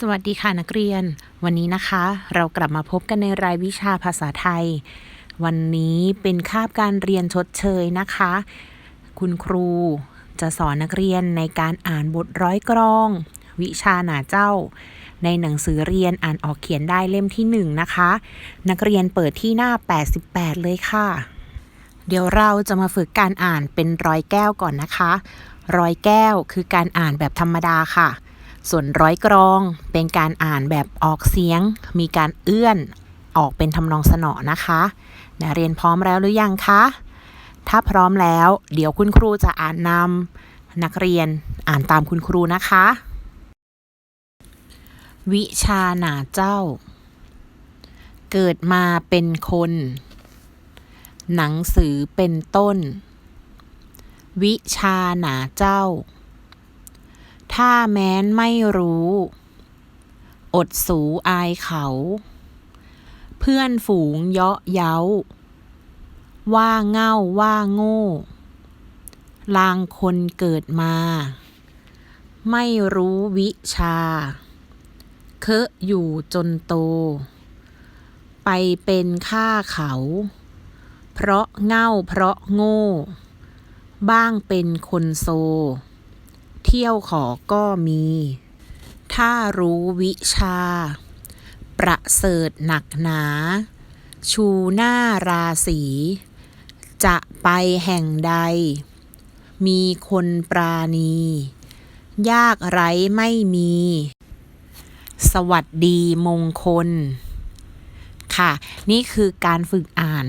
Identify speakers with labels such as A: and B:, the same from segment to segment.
A: สวัสดีค่ะนักเรียน วันนี้นะคะ เรากลับมาพบกันในรายวิชาภาษาไทย วันนี้เป็นคาบการเรียนชดเชยนะคะ คุณครูจะสอนนักเรียนในการอ่านบทร้อยกรอง วิชาหนาเจ้า ในหนังสือเรียนอ่านออกเขียนได้เล่มที่หนึ่งนะคะ นักเรียนเปิดที่หน้า 88 เลยค่ะ เดี๋ยวเราจะมาฝึกการอ่านเป็นร้อยแก้วก่อนนะคะ ร้อยแก้วคือการอ่านแบบธรรมดาค่ะ ส่วนร้อยกรองเป็นการอ่านแบบออกเสียง มีการเอื้อนออกเป็นทำนองสนอนะคะนักเรียนพร้อมแล้วหรือยังคะ ถ้าพร้อมแล้ว เดี๋ยวคุณครูจะอ่านนำนักเรียนอ่านตามคุณครูนะคะ วิชาหนาเจ้า เกิดมาเป็นคน หนังสือเป็นต้น วิชาหนาเจ้า ถ้าแม้นไม่รู้ อดสูอายเขา เพื่อนฝูงเยาะเย้า ว่าเง่าว่าโง่ ลางคนเกิดมา ไม่รู้วิชา เคอะอยู่จนโต ไปเป็นข้าเขา เพราะเง่าเพราะโง่ บ้างเป็นคนโซ เที่ยวขอก็มี ถ้ารู้วิชา ประเสริฐหนักหนา ชูหน้าราศีจะไปแห่งใด มีคนปราณี ยากไร้ไม่มี สวัสดีมงคล ค่ะ นี่คือการฝึกอ่าน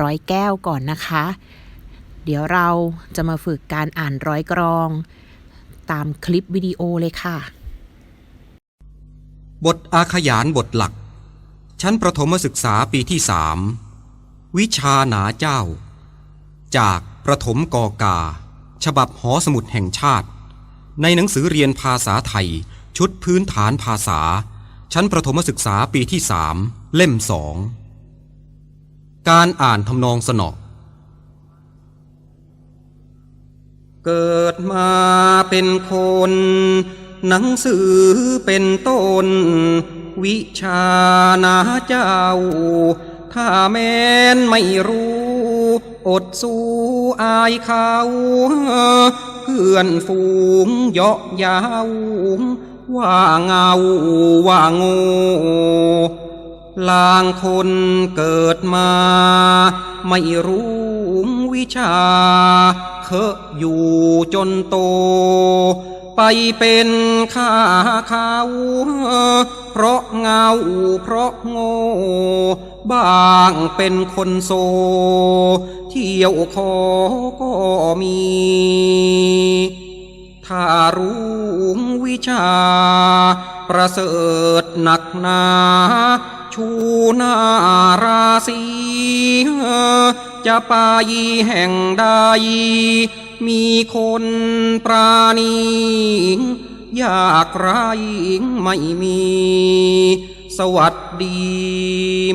A: ร้อยแก้วก่อนนะคะ เดี๋ยวเราจะมาฝึกการอ่านร้อยกรอง ตามคลิปวิดีโอเลยค่ะ
B: บทอาขยานบทหลัก ชั้นประถมศึกษาปีที่สามวิชาหนาเจ้า จากประถมกอกา ฉบับหอสมุดแห่งชาติ ในหนังสือเรียนภาษาไทย ชุดพื้นฐานภาษา ชั้นประถมศึกษาปีที่สามเล่มสองการอ่านทำนองสนอ เกิดมาเป็นคน หนังสือเป็นต้น วิชานาเจ้า ถ้าแม้นไม่รู้ อดสู้อายเขาเพื่อนฝูงเยาะยาวว่าเงาว่าง่ ลางคนเกิดมา ไม่รู้วิชา เคอะอยู่จนโต ไปเป็นข้าขาว เพราะเงาเพราะโง่บางเป็นคนโซ เที่ยวขอก็มี ถ้ารู้วิชา ประเสริฐหนักหนา ชูนาราศีจะไปแห่งใดมีคนปราณียากไรไม่มี สวัสดี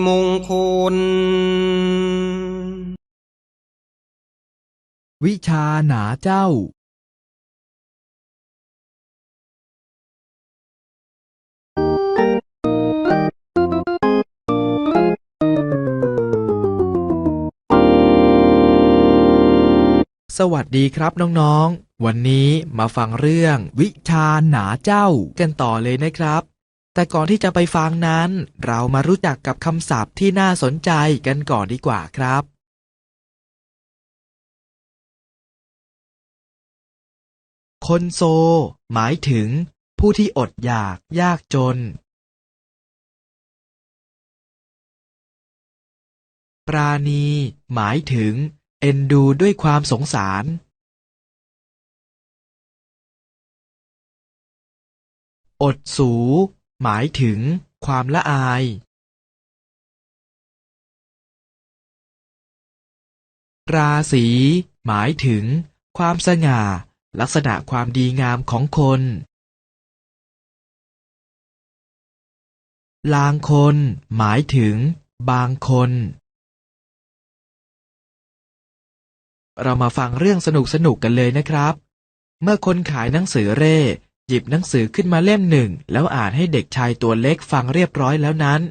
B: มงคล
C: วิชาหนาเจ้า สวัสดีครับน้องๆ วันนี้มาฟังเรื่องวิชาหนาเจ้ากันต่อเลยนะครับ แต่ก่อนที่จะไปฟังนั้น เรามารู้จักกับคำศัพท์ที่น่าสนใจกันก่อนดีกว่าครับ คนโซ หมายถึง ผู้ที่อดอยากยากจน ปราณี หมายถึง เอ็นดูด้วยความสงสารอดสู หมายถึงความละอาย ราศี หมายถึงความสง่า ลักษณะความดีงามของคน ลางคน หมายถึงบางคน เรามาฟังเรื่องสนุกๆกันเลยนะครับ เมื่อคนขายหนังสือเร่ หยิบหนังสือขึ้นมาเล่มหนึ่ง แล้วอ่านให้เด็กชายตัวเล็กฟังเรียบร้อยแล้วนั้น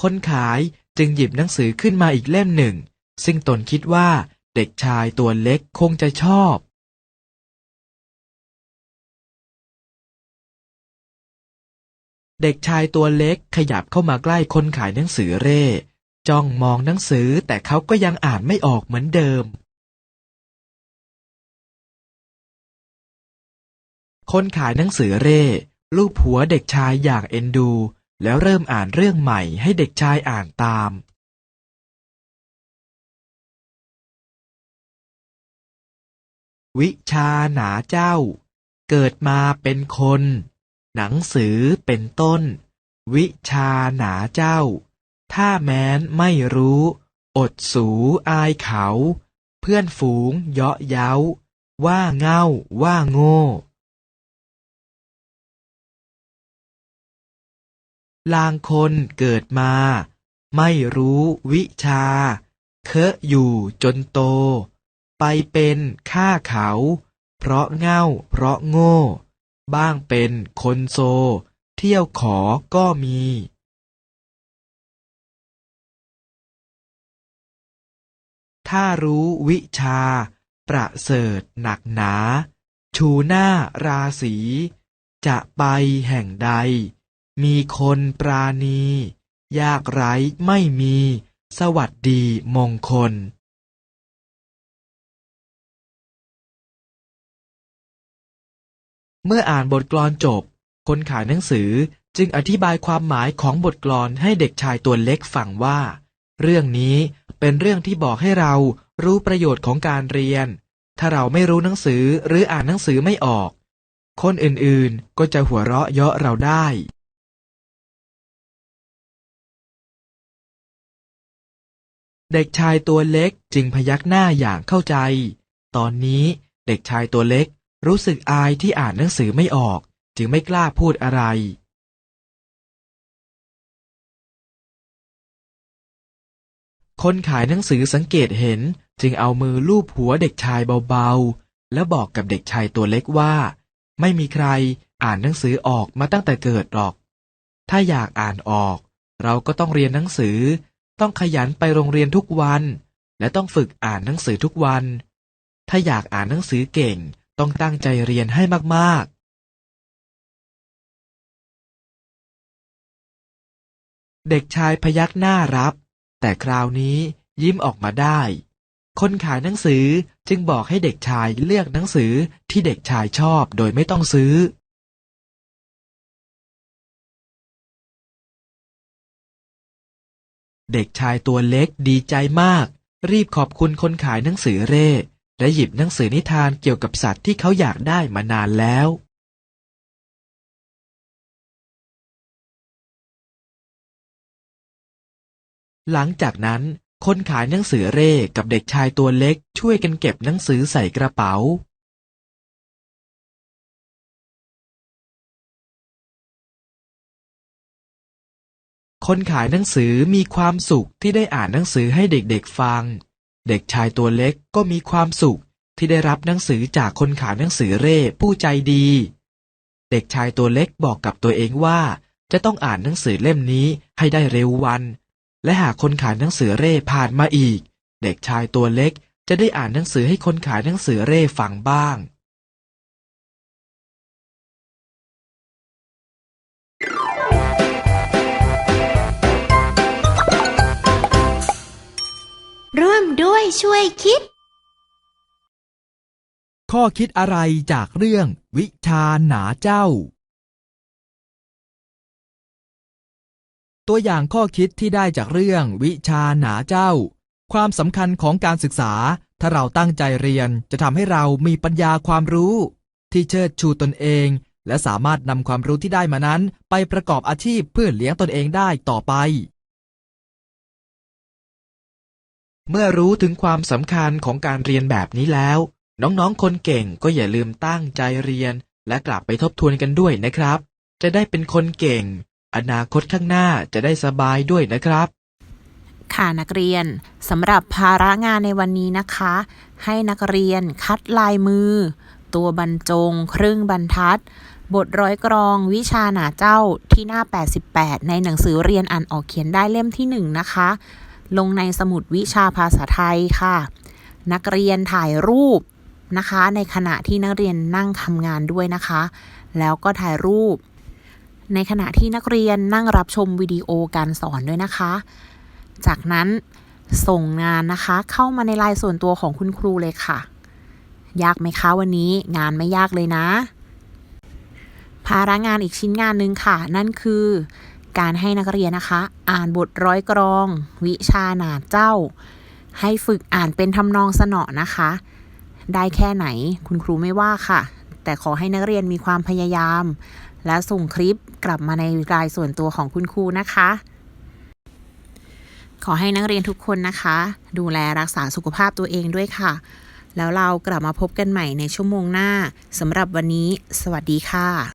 C: คนขายจึงหยิบหนังสือขึ้นมาอีกเล่มหนึ่ง ซึ่งตนคิดว่าเด็กชายตัวเล็กคงจะชอบ เด็กชายตัวเล็กขยับเข้ามาใกล้คนขายหนังสือเร่ จ้องมองหนังสือแต่เขาก็ยังอ่านไม่ออกเหมือนเดิม คนขายหนังสือเร่ลูบหัวเด็กชายอย่างเอ็นดู แล้วเริ่มอ่านเรื่องใหม่ให้เด็กชายอ่านตาม วิชาหนาเจ้า เกิดมาเป็นคน หนังสือเป็นต้น วิชาหนาเจ้า ถ้าแม้นไม่รู้ อดสูอายเขา เพื่อนฝูงเยาะเย้า ว่าเง่าว่าโง่ ลางคนเกิดมา ไม่รู้วิชา เคอะอยู่จนโต ไปเป็นข้าเขา เพราะเง่าเพราะโง่ บ้างเป็นคนโซ เที่ยวขอก็มี ถ้ารู้วิชา ประเสริฐหนักหนา ชูหน้าราศี จะไปแห่งใด มีคนปราณี ยากไร้ไม่มี สวัสดีมงคล เมื่ออ่านบทกลอนจบ คนขายหนังสือจึงอธิบายความหมายของบทกลอนให้เด็กชายตัวเล็กฟังว่า เรื่องนี้เป็นเรื่องที่บอกให้เรารู้ประโยชน์ของการเรียน ถ้าเราไม่รู้หนังสือหรืออ่านหนังสือไม่ออก คนอื่นๆก็จะหัวเราะเยาะเราได้ เด็กชายตัวเล็กจึงพยักหน้าอย่างเข้าใจ ตอนนี้เด็กชายตัวเล็กรู้สึกอายที่อ่านหนังสือไม่ออก จึงไม่กล้าพูดอะไร คนขายหนังสือสังเกตเห็นจึงเอามือลูบหัวเด็กชายเบาๆ แล้วบอกกับเด็กชายตัวเล็กว่า ไม่มีใครอ่านหนังสือออกมาตั้งแต่เกิดหรอก ถ้าอยากอ่านออก เราก็ต้องเรียนหนังสือ ต้องขยันไปโรงเรียนทุกวัน และต้องฝึกอ่านหนังสือทุกวัน ถ้าอยากอ่านหนังสือเก่งต้องตั้งใจเรียนให้มากๆ เด็กชายพยักหน้ารับ แต่คราวนี้ยิ้มออกมาได้ คนขายหนังสือจึงบอกให้เด็กชายเลือกหนังสือที่เด็กชายชอบโดยไม่ต้องซื้อ เด็กชายตัวเล็กดีใจมาก รีบขอบคุณคนขายหนังสือเร่ และหยิบหนังสือนิทานเกี่ยวกับสัตว์ที่เขาอยากได้มานานแล้ว หลังจากนั้น คนขายหนังสือเร่กับเด็กชายตัวเล็กช่วยกันเก็บหนังสือใส่กระเป๋า คนขายหนังสือมีความสุขที่ได้อ่านหนังสือให้เด็กๆฟัง เด็กชายตัวเล็กก็มีความสุขที่ได้รับหนังสือจากคนขายหนังสือเร่ผู้ใจดี เด็กชายตัวเล็กบอกกับตัวเองว่า จะต้องอ่านหนังสือเล่มนี้ให้ได้เร็ววัน และหากคนขายหนังสือเร่ผ่านมาอีก เด็กชายตัวเล็กจะได้อ่านหนังสือให้คนขายหนังสือเร่ฟังบ้าง
D: ร่วมด้วยช่วยคิด
C: ข้อคิดอะไรจากเรื่องวิชาหนาเจ้า ตัวอย่างข้อคิดที่ได้จากเรื่องวิชาหนาเจ้า ความสำคัญของการศึกษา ถ้าเราตั้งใจเรียนจะทำให้เรามีปัญญาความรู้ ที่เชิดชูตนเอง และสามารถนำความรู้ที่ได้มานั้น ไปประกอบอาชีพเพื่อเลี้ยงตนเองได้ต่อไป เมื่อรู้ถึงความสำคัญของการเรียนแบบนี้แล้ว น้องๆ คนเก่งก็อย่าลืมตั้งใจเรียน และกลับไปทบทวนกันด้วยนะครับ จะได้เป็นคนเก่ง อนาคตข้างหน้าจะได้สบายด้วยนะครับ
A: ค่ะนักเรียนสำหรับภาระงานในวันนี้นะคะ ให้นักเรียนคัดลายมือ ตัวบรรจง ครึ่งบรรทัด บทร้อยกรอง วิชาหนาเจ้าที่หน้า 88 ในหนังสือเรียนอ่านออกเขียนได้เล่มที่ 1 นะคะ ลงในสมุดวิชาภาษาไทยค่ะ นักเรียนถ่ายรูปนะคะ ในขณะที่นักเรียนนั่งทำงานด้วยนะคะ แล้วก็ถ่ายรูป ในขณะที่นักเรียนนั่งรับชมวิดีโอการสอนด้วยนะคะ จากนั้นส่งงานนะคะ เข้ามาในไลน์ส่วนตัวของคุณครูเลยค่ะ ยากไหมคะวันนี้งานไม่ยากเลยนะ ภาระงานอีกชิ้นงานหนึ่งค่ะ นั่นคือ การให้นักเรียนนะคะ อ่านบทร้อยกรอง วิชาหนาเจ้า ให้ฝึกอ่านเป็นทำนองสนอนะคะ ได้แค่ไหนคุณครูไม่ว่าค่ะ แต่ขอให้นักเรียนมีความพยายาม และส่งคลิปกลับมาในรายส่วนตัวของคุณครูนะคะ ขอให้นักเรียนทุกคนนะคะ ดูแลรักษาสุขภาพตัวเองด้วยค่ะ แล้วเรากลับมาพบกันใหม่ในชั่วโมงหน้าสำหรับวันนี้ สวัสดีค่ะ